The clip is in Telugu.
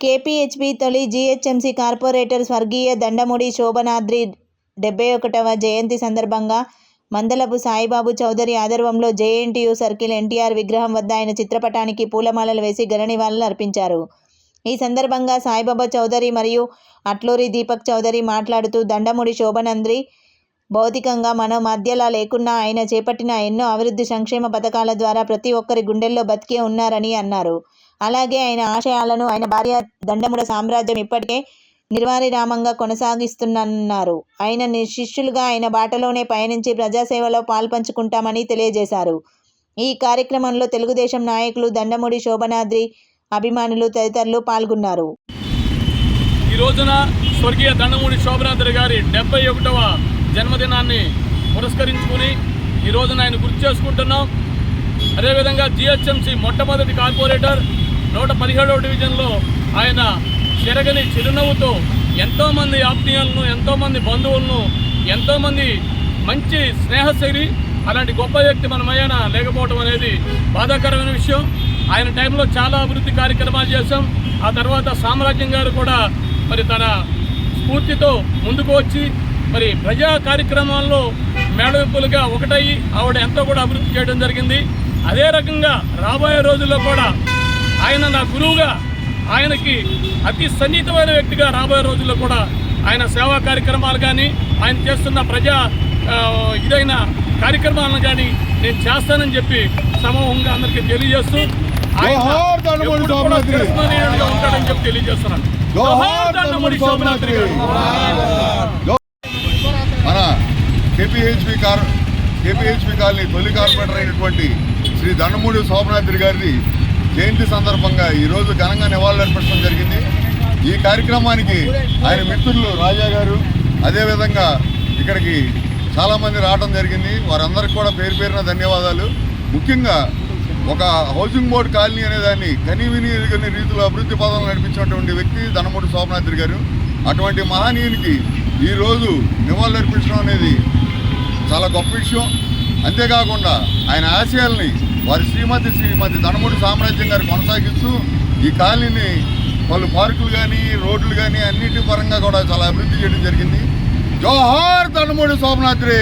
కేపీహెచ్పి తొలి జీహెచ్ఎంసీ కార్పొరేటర్ స్వర్గీయ దండముడి శోభనాద్రి డెబ్బై ఒకటవ జయంతి సందర్భంగా మందలపు సాయిబాబు చౌదరి ఆధ్వర్యంలో జేఎన్టీయూ సర్కిల్ ఎన్టీఆర్ విగ్రహం వద్ద ఆయన చిత్రపటానికి పూలమాలలు వేసి ఘన నివాళులు అర్పించారు. ఈ సందర్భంగా సాయిబాబా చౌదరి మరియు అట్లూరి దీపక్ చౌదరి మాట్లాడుతూ దండముడి శోభనంద్రి భౌతికంగా మన మధ్యలా లేకున్నా ఆయన చేపట్టిన ఎన్నో అభివృద్ధి సంక్షేమ పథకాల ద్వారా ప్రతి ఒక్కరి గుండెల్లో బతికే ఉన్నారని అన్నారు. అలాగే ఆయన ఆశయాలను ఆయన భార్య దండముడ సామ్రాజ్యం ఇప్పటికే నిర్వారిరామంగా కొనసాగిస్తున్నారు ఆయన ని- శిష్యులుగా ఆయన బాటలోనే పయనించి ప్రజాసేవలో పాల్పంచుకుంటామని తెలియజేశారు. ఈ కార్యక్రమంలో తెలుగుదేశం నాయకులు దండముడి శోభనాద్రి అభిమానులు తదితరులు పాల్గొన్నారు. ఈ రోజున స్వర్గీయ దండమూడి శోభనాద్రి గారి డెబ్బై ఒకటవ జన్మదినాన్ని పురస్కరించుకుని ఈ రోజున ఆయన గుర్తు చేసుకుంటున్నాం. అదేవిధంగా జిహెచ్ఎంసి మొట్టమొదటి కార్పొరేటర్ నూట పదిహేడవ డివిజన్లో ఆయన చెరగని చిరునవ్వుతో ఎంతోమంది ఆత్మీయులను ఎంతోమంది బంధువులను ఎంతోమంది మంచి స్నేహశైలి అలాంటి గొప్ప వ్యక్తి మన లేకపోవడం అనేది బాధాకరమైన విషయం. ఆయన టైంలో చాలా అభివృద్ధి కార్యక్రమాలు చేశాం. ఆ తర్వాత సామ్రాజ్యం గారు కూడా మరి తన స్ఫూర్తితో ముందుకు వచ్చి మరి ప్రజా కార్యక్రమాల్లో మేడవింపులుగా ఒకటయ్యి. ఆవిడ ఎంతో కూడా అభివృద్ధి చేయడం జరిగింది. అదే రకంగా రాబోయే రోజుల్లో కూడా ఆయన నా గురువుగా ఆయనకి అతి సన్నిహితమైన వ్యక్తిగా రాబోయే రోజుల్లో కూడా ఆయన సేవా కార్యక్రమాలు కానీ ఆయన చేస్తున్న ప్రజా ఇదైన కార్యక్రమాలను కానీ నేను చేస్తానని చెప్పి సమూహంగా అందరికీ తెలియజేస్తూ ఉంటాడని చెప్పి తెలియజేస్తున్నాను. మన కేపీహెచ్పి కార్ కేపీహెచ్పి కాలనీ తొలి కార్పొరేటర్ అయినటువంటి శ్రీ దండమూడి శోభనాద్రి గారి జయంతి సందర్భంగా ఈరోజు ఘనంగా నివాళులర్పించడం జరిగింది. ఈ కార్యక్రమానికి ఆయన మిత్రులు రాజా గారు అదేవిధంగా ఇక్కడికి చాలామంది రావడం జరిగింది. వారందరికీ కూడా పేరు పేరున ధన్యవాదాలు. ముఖ్యంగా ఒక హౌసింగ్ బోర్డ్ కాలనీ అనే దాన్ని కనీవిని రీతిలో అభివృద్ధి పదాలు నడిపించినటువంటి వ్యక్తి ధనమూడి శోభనాద్రి గారు. అటువంటి మహనీయునికి ఈరోజు నివాళులర్పించడం అనేది చాలా గొప్ప విషయం. అంతేకాకుండా ఆయన ఆశయాల్ని వారి శ్రీమతి శ్రీమతి ధనముడి సామ్రాజ్యం గారు కొనసాగిస్తూ ఈ కాలనీని పలు పార్కులు కానీ రోడ్లు కానీ అన్నిటి పరంగా కూడా చాలా అభివృద్ధి చేయడం జరిగింది. జోహార్ ధనమూడి శోభనాద్రి